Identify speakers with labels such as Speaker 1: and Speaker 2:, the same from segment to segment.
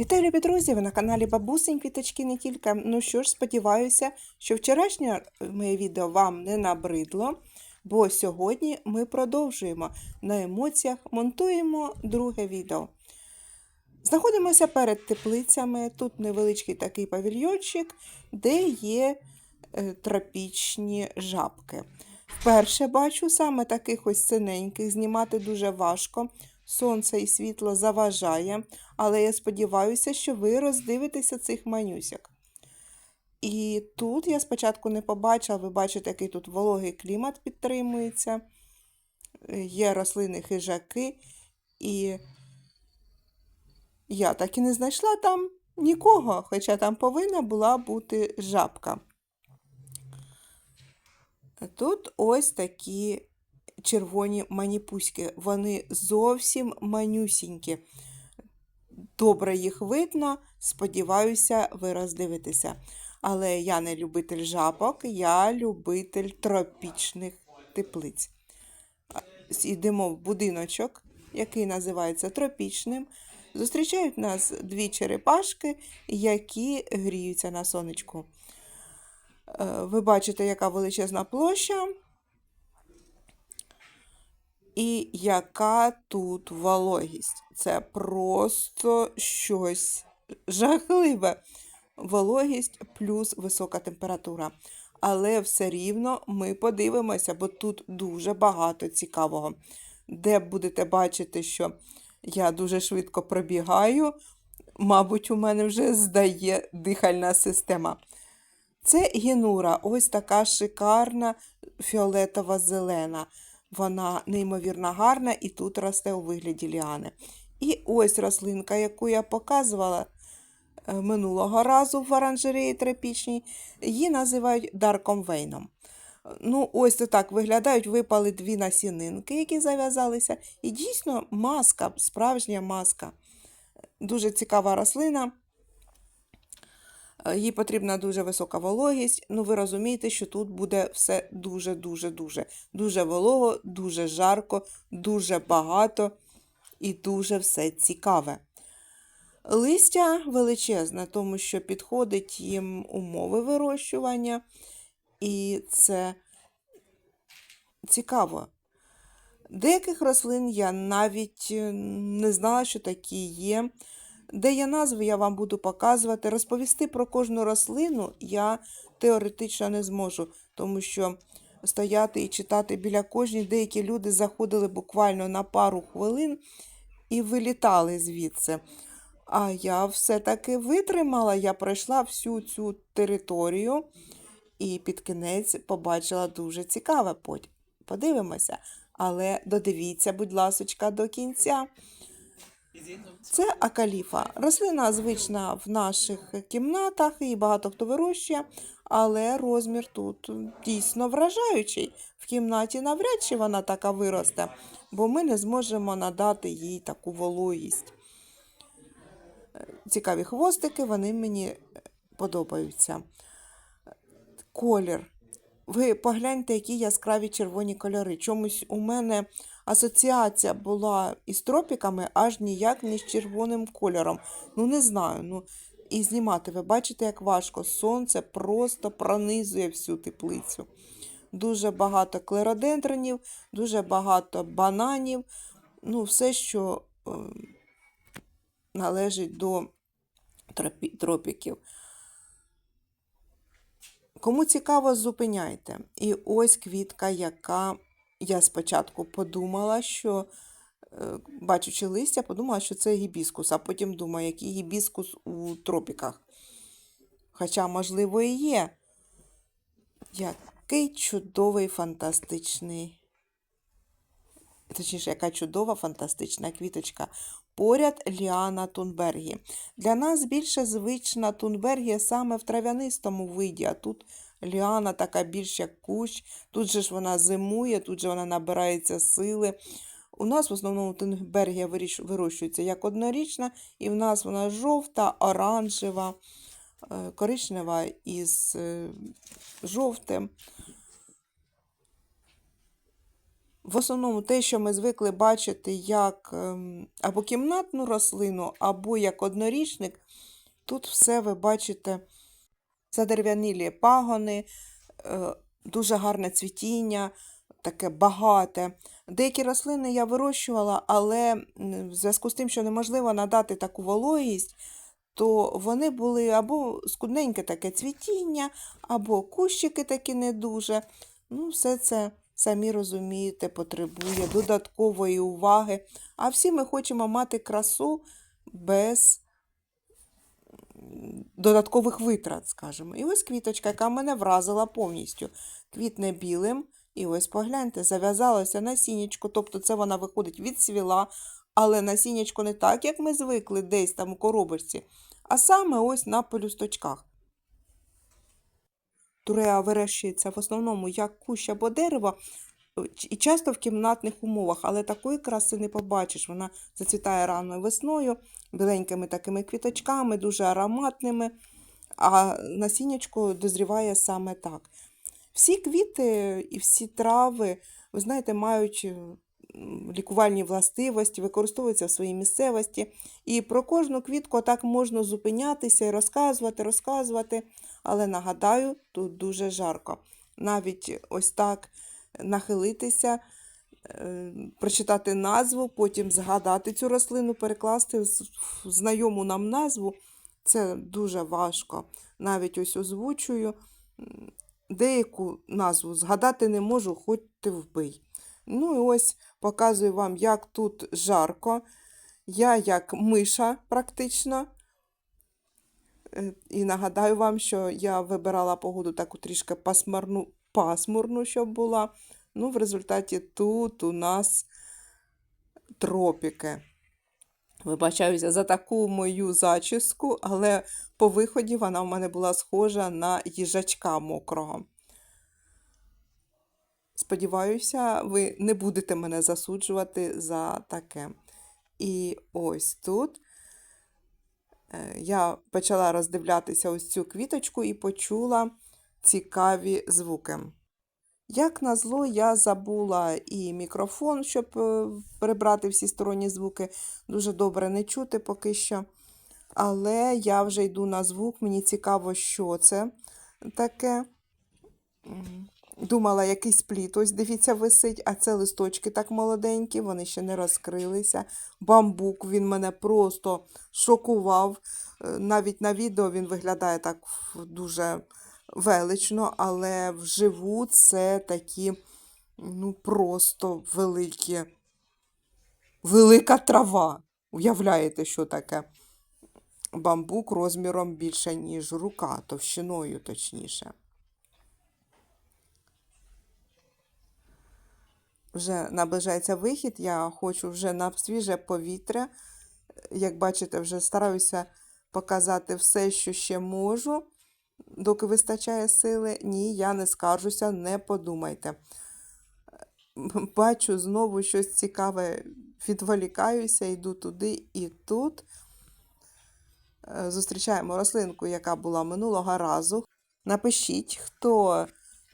Speaker 1: Вітаю, любі друзі! Ви на каналі Бабусень Квіточки не тільки. Ну що ж, сподіваюся, що вчорашнє моє відео вам не набридло, бо сьогодні ми продовжуємо на емоціях, монтуємо друге відео. Знаходимося перед теплицями. Тут невеличкий такий павільйончик, де є е, тропічні жабки. Вперше бачу саме таких ось синеньких, знімати дуже важко. Сонце і світло заважає, але я сподіваюся, що ви роздивитеся цих манюсяк. І тут я спочатку не побачила, ви бачите, який тут вологий клімат підтримується, є рослини хижаки, і я так і не знайшла там нікого, хоча там повинна була бути жабка. Тут ось такі червоні маніпуськи. Вони зовсім манюсінькі. Добре їх видно, сподіваюся, ви роздивитеся. Але я не любитель жабок, я любитель тропічних теплиць. Йдемо в будиночок, який називається тропічним. Зустрічають нас дві черепашки, які гріються на сонечку. Е, Ви бачите, яка величезна площа. І яка тут вологість? Це просто щось жахливе. Вологість плюс висока температура. Але все рівно ми подивимося, бо тут дуже багато цікавого. Де будете бачити, що я дуже швидко пробігаю, мабуть, у мене вже здає дихальна система. Це гінура, ось така шикарна фіолетова зелена. Вона неймовірно гарна і тут росте у вигляді ліани. І ось рослинка, яку я показувала е, минулого разу в оранжереї тропічній, її називають Дарком Вейном. Ну, ось так виглядають, випали дві насінинки, які зав'язалися. І дійсно маска, справжня маска. Дуже цікава рослина. Е, Їй потрібна дуже висока вологість. Ну, ви розумієте, що тут буде все дуже-дуже-дуже. Дуже волого, дуже жарко, дуже багато і дуже все цікаве. Листя величезне, тому що підходить їм умови вирощування, і це цікаво. Деяких рослин я навіть е, не знала, що такі є. Де є назви, я вам буду показувати. Розповісти про кожну рослину я теоретично не зможу, тому що стояти і читати біля кожної деякі люди заходили буквально на пару хвилин і вилітали звідси. А я все-таки витримала, я пройшла всю цю територію і під кінець побачила дуже цікаве. Подивимося. Але додивіться, будь ласочка, до кінця. Це акаліфа. Рослина звична в наших кімнатах, і багато хто вирощує, але розмір тут дійсно вражаючий. В кімнаті навряд чи вона така виросте, бо ми не зможемо надати їй таку вологість. Цікаві хвостики, вони мені подобаються. Колір. Ви погляньте, які яскраві червоні кольори. Чомусь у мене асоціація була із тропіками, аж ніяк не з червоним кольором. Ну, не знаю. ну І знімати, ви бачите, як важко. Сонце просто пронизує всю теплицю. Дуже багато клеродендронів, дуже багато бананів. Ну, все, що е, належить до тропі- тропіків. Кому цікаво, зупиняйте. І ось квітка, яка я спочатку подумала, що, е, бачучи листя, подумала, що це гібіскус, а потім думаю, який гібіскус у тропіках. Хоча, можливо, і є. Який чудовий фантастичний. Точніше, яка чудова фантастична квіточка. Поряд Ліана Тунбергі. Для нас більше звична Тунбергія саме в трав'янистому виді, а тут Ліана така більш як кущ. Тут же ж вона зимує, тут же вона набирається сили. У нас в основному Тунбергія виріш- вирощується як однорічна, і в нас вона жовта, оранжева, е, коричнева із е, жовтим. В основному те, що ми звикли бачити як ем, або кімнатну рослину, або як однорічник, тут все ви бачите задерев'янілі пагони, е, дуже гарне цвітіння, таке багате. Деякі рослини я вирощувала, але в зв'язку з тим, що неможливо надати таку вологість, то вони були або скудненьке таке цвітіння, або кущики такі не дуже. Ну, все це, самі розумієте, потребує додаткової уваги. А всі ми хочемо мати красу без додаткових витрат, скажімо. І ось квіточка, яка мене вразила повністю. Квітне білим. І ось погляньте, зав'язалося насіннячко, тобто це вона виходить відсвіла, але насіннячко не так, як ми звикли десь там у коробочці, а саме ось на пелюсточках. Туреа вирощується в основному як кущ або дерево, і часто в кімнатних умовах, але такої краси не побачиш. Вона зацвітає рано весною, біленькими такими квіточками, дуже ароматними, а насіннячко дозріває саме так. Всі квіти і всі трави, ви знаєте, мають лікувальні властивості, використовуються в своїй місцевості. І про кожну квітку так можна зупинятися і розказувати, розказувати. Але нагадаю, тут дуже жарко. Навіть ось так нахилитися, е, прочитати назву, потім згадати цю рослину, перекласти в знайому нам назву. Це дуже важко. Навіть ось озвучую. Деяку назву згадати не можу, хоч ти вбий. Ну і ось показую вам, як тут жарко. Я як миша практично. Е, І нагадаю вам, що я вибирала погоду таку трішки пасмурну, пасмурну, щоб була. Ну, в результаті тут у нас тропіки. Вибачаюся за таку мою зачіску, але по виході вона в мене була схожа на їжачка мокрого. Сподіваюся, ви не будете мене засуджувати за таке. І ось тут е, я почала роздивлятися ось цю квіточку і почула цікаві звуки. Як назло, я забула і мікрофон, щоб е, перебрати всі сторонні звуки. Дуже добре не чути поки що. Але я вже йду на звук, мені цікаво, що це таке. Думала, якийсь пліт, ось дивіться, висить, а це листочки так молоденькі, вони ще не розкрилися. Бамбук, він мене просто шокував. Е, Навіть на відео він виглядає так дуже велично, але вживу це такі, ну, просто великі, велика трава. Уявляєте, що таке? Бамбук розміром більше, ніж рука, товщиною точніше. Вже наближається вихід, я хочу вже на свіже повітря. Як бачите, вже стараюся показати все, що ще можу, доки вистачає сили. Ні, я не скаржуся, не подумайте. Бачу знову щось цікаве, відволікаюся, йду туди і тут. Е, Зустрічаємо рослинку, яка була минулого разу. Напишіть, хто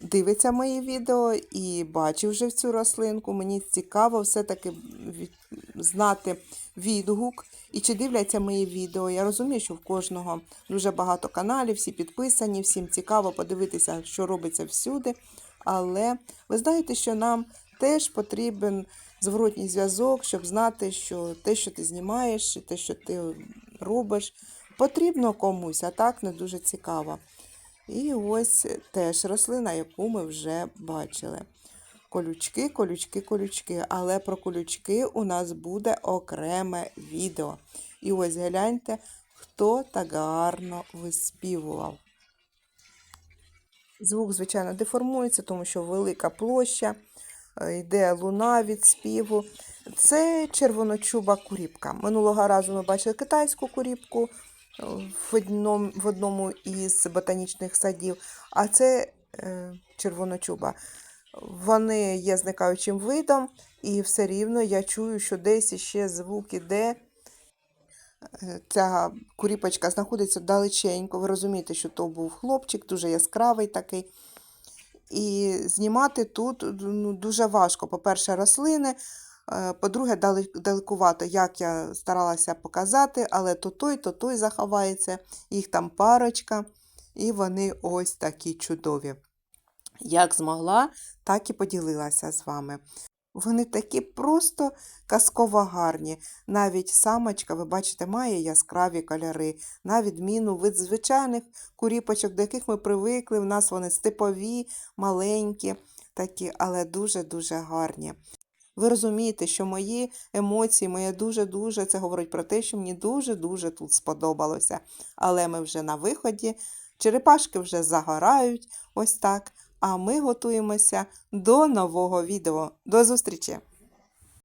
Speaker 1: дивиться мої відео і бачив вже цю рослинку. Мені цікаво все-таки від... знати відгук і чи дивляться мої відео. Я розумію, що в кожного дуже багато каналів, всі підписані, всім цікаво подивитися, що робиться всюди. Але ви знаєте, що нам теж потрібен зворотній зв'язок, щоб знати, що те, що ти знімаєш, і те, що ти робиш, потрібно комусь, а так не дуже цікаво. І ось теж рослина, яку ми вже бачили. Колючки, колючки, колючки. Але про колючки у нас буде окреме відео. І ось гляньте, хто так гарно виспівував. Звук, звичайно, деформується, тому що велика площа, е, йде луна від співу. Це червоночуба куріпка. Минулого разу ми бачили китайську куріпку е, в одному, із ботанічних садів, а це е, червоночуба. Вони є зникаючим видом, і все рівно я чую, що десь іще звук іде. Е, Ця куріпочка знаходиться далеченько. Ви розумієте, що то був хлопчик, дуже яскравий такий. І знімати тут ну, дуже важко. По-перше, рослини. е, По-друге, далекувато, як я старалася показати, але то той, то той заховається, їх там парочка, і вони ось такі чудові. Як змогла, так і поділилася з вами. Вони такі просто казково гарні. Навіть самочка, ви бачите, має яскраві кольори, на відміну від звичайних куріпочок, до яких ми привикли. В нас вони степові, маленькі, такі, але дуже-дуже гарні. Ви розумієте, що мої емоції, моє дуже-дуже, це говорить про те, що мені дуже-дуже тут сподобалося. Але ми вже на виході, черепашки вже загорають, ось так. А ми готуємося до нового відео. До зустрічі!